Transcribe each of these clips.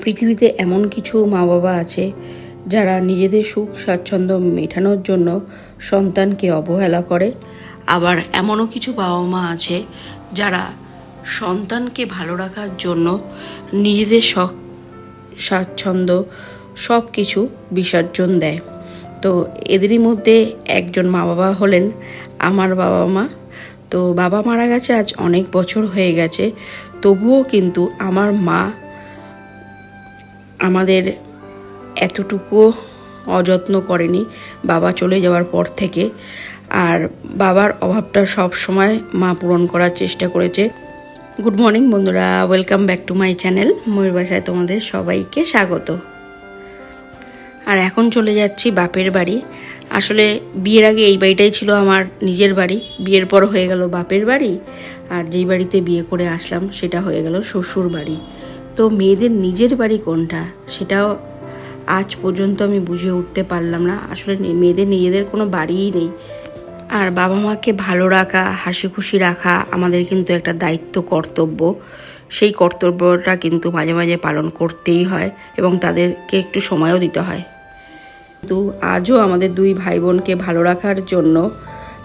পৃথিবীতে এমন কিছু মা বাবা আছে যারা নিজেদের সুখ, স্বাচ্ছন্দ্য মেটানোর জন্য সন্তানকে অবহেলা করে। আবার এমনও কিছু বাবা মা আছে যারা সন্তানকে ভালো রাখার জন্য নিজেদের শখ, স্বাচ্ছন্দ্য সব কিছু বিসর্জন দেয়। তো এদেরই মধ্যে একজন মা বাবা হলেন আমার বাবা মা তো বাবা মারা গেছে আজ অনেক বছর হয়ে গেছে, তবুও কিন্তু আমার মা আমাদের এতটুকু অযত্ন করেনি বাবা চলে যাওয়ার পর থেকে। আর বাবার অভাবটা সব সময় মা পূরণ করার চেষ্টা করেছে। গুড মর্নিং বন্ধুরা welcome back to my channel ময়ূর বাসায় তোমাদের সবাইকে স্বাগত। আর এখন চলে যাচ্ছি বাপের বাড়ি। আসলে বিয়ের আগে এই বাড়িটাই ছিল আমার নিজের বাড়ি। বিয়ের পর হয়ে গেল বাপের বাড়ি। আর যেই বাড়িতে বিয়ে করে আসলাম, সেটা হয়ে গেল শ্বশুর বাড়ি। তো মেয়েদের নিজের বাড়ি কোনটা? সেটাও আজ পর্যন্ত আমি বুঝে উঠতে পারলাম না। আসলে মেয়েদের নিজেদের কোনো বাড়িই নেই। আর বাবা মাকে ভালো রাখা, হাসি খুশি রাখা আমাদের কিন্তু একটা দায়িত্ব, কর্তব্য। সেই কর্তব্যটা কিন্তু মাঝে মাঝে পালন করতেই হয় এবং তাদেরকে একটু সময়ও দিতে হয়। কিন্তু আজও আমাদের দুই ভাই বোনকে ভালো রাখার জন্য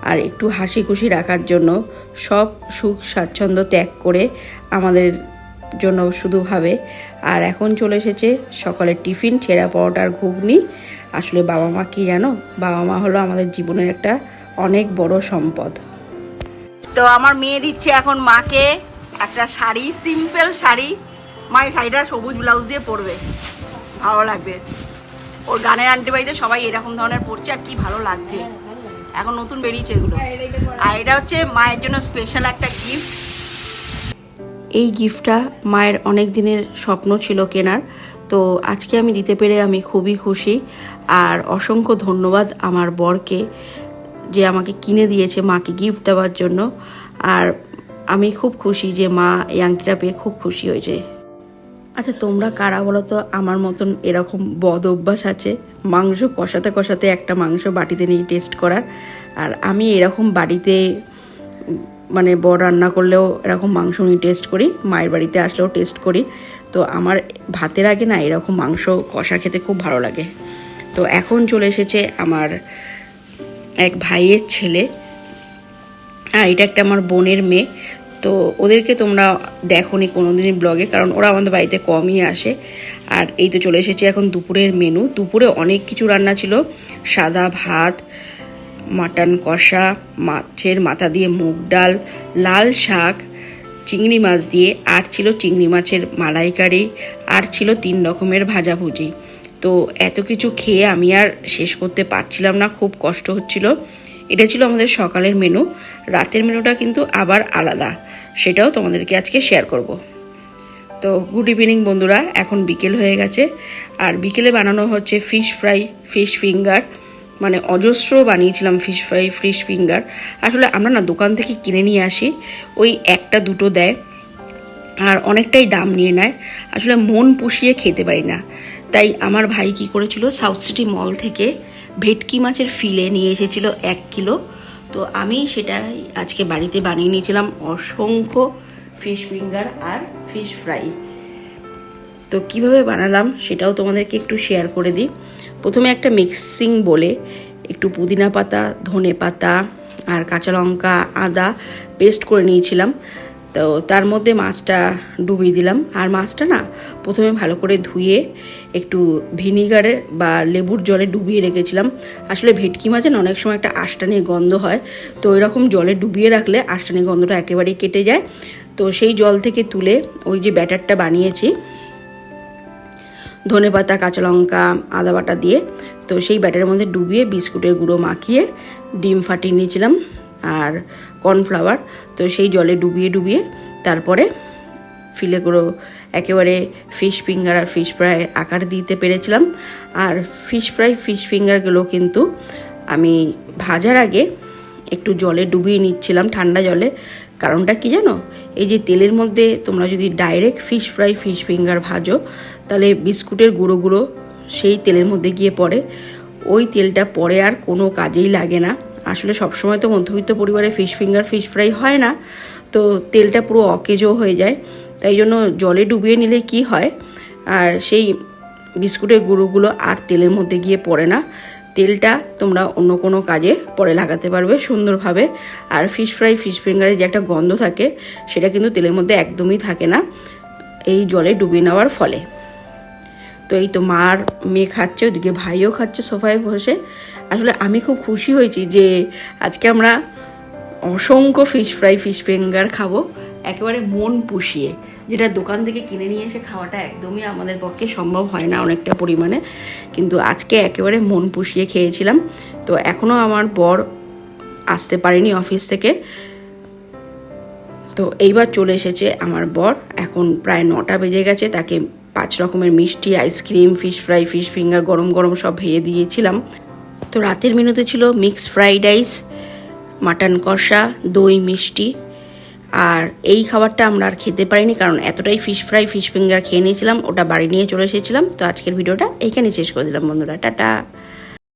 আর একটু হাসি খুশি রাখার জন্য সব সুখ স্বাচ্ছন্দ্য ত্যাগ করে আমাদের জন্য শুধু ভাবে। আর এখন চলে এসেছে সকালের টিফিন ছেঁড়া পরোটার ঘুগনি। আসলে বাবা মা কি জানো? বাবা মা হলো আমাদের জীবনের একটা অনেক বড় সম্পদ। তো আমার মেয়ে দিচ্ছে এখন মাকে একটা শাড়ি সিম্পল শাড়ি। মা এই শাড়িটা সবুজ ব্লাউজ দিয়ে পরবে। ভালো লাগবে। ওর গানের আন্টি বাড়িতে সবাই এরকম ধরনের পরছে আর কি ভালো লাগছে। এখন নতুন বেরিয়েছে এগুলো। আর এটা হচ্ছে মায়ের জন্য স্পেশাল একটা গিফট এই গিফটটা মায়ের অনেক দিনের স্বপ্ন ছিল কেনার। তো আজকে আমি দিতে পেরে আমি খুবই খুশি। আর অসংখ্য ধন্যবাদ আমার বরকে যে আমাকে কিনে দিয়েছে, মাকে গিফট দেওয়ার জন্য। আর আমি খুব খুশি যে মা এই আংটিটা পেয়ে খুব খুশি হয়েছে। আচ্ছা তোমরা কারা বলো তো? আমার মতন এরকম বদ অভ্যাস আছে। মাংস কষাতে কষাতে একটা মাংস বাটিতে নিয়ে টেস্ট করার। আর আমি এরকম বাড়িতে মানে বড় রান্না করলেও এরকম মাংস নিয়ে টেস্ট করি, মায়ের বাড়িতে আসলেও টেস্ট করি। তো আমার ভাতের আগে না এরকম মাংস কষা খেতে খুব ভালো লাগে। তো এখন চলে এসেছে আমার এক ভাইয়ের ছেলে। আর এটা একটা আমার বোনের মেয়ে। তো ওদেরকে তোমরা দেখোনি কোনোদিনই ব্লগে কারণ ওরা আমাদের বাড়িতে কমই আসে। আর এই তো চলে এসেছে এখন দুপুরের মেনু দুপুরে অনেক কিছু রান্না ছিল। সাদা ভাত মাটন কষা, মাছের মাথা দিয়ে মুগ ডাল, লাল শাক, চিংড়ি মাছ দিয়ে, আর ছিল চিংড়ি মাছের মালাইকারি, আর ছিল তিন রকমের ভাজাভুজি তো এত কিছু খেয়ে আমি আর শেষ করতে পারছিলাম না, খুব কষ্ট হচ্ছিল। এটা ছিল আমাদের সকালের মেনু। রাতের মেনুটা কিন্তু আবার আলাদা। সেটাও তোমাদেরকে আজকে শেয়ার করব। তো গুড ইভিনিং বন্ধুরা, এখন বিকেল হয়ে গেছে। আর বিকেলে বানানো হচ্ছে ফিশ ফ্রাই ফিশ ফিঙ্গার মানে অজস্র বানিয়েছিলাম ফিশ ফ্রাই ফিশ ফিঙ্গার আসলে আমরা না দোকান থেকে কিনে নিয়ে আসি, ওই একটা দুটো দেয়, আর অনেকটাই দাম নিয়ে নেয়। আসলে মন পুষিয়ে খেতে পারি না। তাই আমার ভাই কি করেছিল সাউথ সিটি মল থেকে ভেটকি মাছের ফিলে নিয়ে এসেছিল এক কিলো। তো আমি সেটাই আজকে বাড়িতে বানিয়ে নিয়েছিলাম অসংখ্য ফিশ ফিঙ্গার আর ফিশ ফ্রাই তো কীভাবে বানালাম সেটাও তোমাদেরকে একটু শেয়ার করে দিই। প্রথমে একটা মিক্সিং বলে একটু পুদিনা পাতা, ধনে পাতা আর কাঁচা লঙ্কা, আদা পেস্ট করে নিয়েছিলাম। তো তার মধ্যে মাছটা ডুবিয়ে দিলাম। আর মাছটা না প্রথমে ভালো করে ধুয়ে একটু ভিনিগারে বা লেবুর জলে ডুবিয়ে রেখেছিলাম। আসলে ভেটকি মাছে না অনেক সময় একটা আষ্টানি গন্ধ হয়। তো এরকম জলে ডুবিয়ে রাখলে আষ্টানি গন্ধটা একেবারেই কেটে যায়। তো সেই জল থেকে তুলে ওই যে ব্যাটারটা বানিয়েছি ধনে পাতা, কাঁচা লঙ্কা, আদা বাটা দিয়ে তো সেই ব্যাটারের মধ্যে ডুবিয়ে বিস্কুটের গুঁড়ো মাখিয়ে ডিম ফাটিয়ে নিয়েছিলাম আর কর্নফ্লাওয়ার। তো সেই জলে ডুবিয়ে ডুবিয়ে তারপরে ফিলেগুলো একেবারে ফিশ ফিঙ্গার আর ফিশ ফ্রাই আকার দিতে পেরেছিলাম। আর ফিশ ফ্রাই, ফিশ ফিঙ্গারগুলো কিন্তু আমি ভাজার আগে একটু জলে ডুবিয়ে নিচ্ছিলাম, ঠান্ডা জলে। কারণটা কি জানো? এই যে তেলের মধ্যে তোমরা যদি direct fish fry fish finger ভাজো, তাহলে বিস্কুটের গুঁড়ো গুঁড়ো সেই তেলের মধ্যে গিয়ে পড়ে। ওই তেলটা পরে আর কোনো কাজেই লাগে না। আসলে সবসময় তো মধ্যবিত্ত পরিবারে ফিশ ফিঙ্গার ফিশ ফ্রাই হয় না। তো তেলটা পুরো অকেজো হয়ে যায়। তাই জন্য জলে ডুবিয়ে নিলে কি হয়? আর সেই বিস্কুটের গুঁড়োগুলো আর তেলের মধ্যে গিয়ে পড়ে না। তেলটা তোমরা অন্য কোনো কাজে পরে লাগাতে পারবে সুন্দরভাবে। আর ফিশ ফ্রাই ফিশ ফিঙ্গারে যে একটা গন্ধ থাকে, সেটা কিন্তু তেলের মধ্যে একদমই থাকে না। এই জলে ডুবিয়ে নেওয়ার ফলে। তো এই তো মার মেয়ে খাচ্ছে, ওদিকে ভাইও খাচ্ছে সোফায় বসে। আসলে আমি খুব খুশি হয়েছি যে আজকে আমরা অসংখ্য ফিশ ফ্রাই ফিশ ফিঙ্গার খাব। একেবারে মন পুষিয়ে, যেটা দোকান থেকে কিনে নিয়ে এসে খাওয়াটা একদমই আমাদের পক্ষে সম্ভব হয় না অনেকটা পরিমাণে। কিন্তু আজকে একেবারে মন পুষিয়ে খেয়েছিলাম। তো এখনও আমার বর আসতে পারেনি অফিস থেকে। তো এইবার চলে এসেছে আমার বর। এখন প্রায় নটা বেজে গেছে, তাকে পাঁচ রকমের মিষ্টি, ice cream, fish fry, fish finger, গরম গরম সব ভেজে দিয়েছিলাম। তো রাতের মেনুতে ছিল মিক্স ফ্রাইড রাইস, মাটন কষা, দই মিষ্টি আর এই খাবারটা আমরা আর খেতে পারিনি, কারণ এতটাই ফিশ ফ্রাই ফিশ ফিঙ্গার খেয়ে নিয়েছিলাম, ওটা বাড়ি নিয়ে চলে এসেছিলাম। তো আজকের ভিডিওটা এইখানে শেষ করে দিলাম বন্ধুরা, টাটা।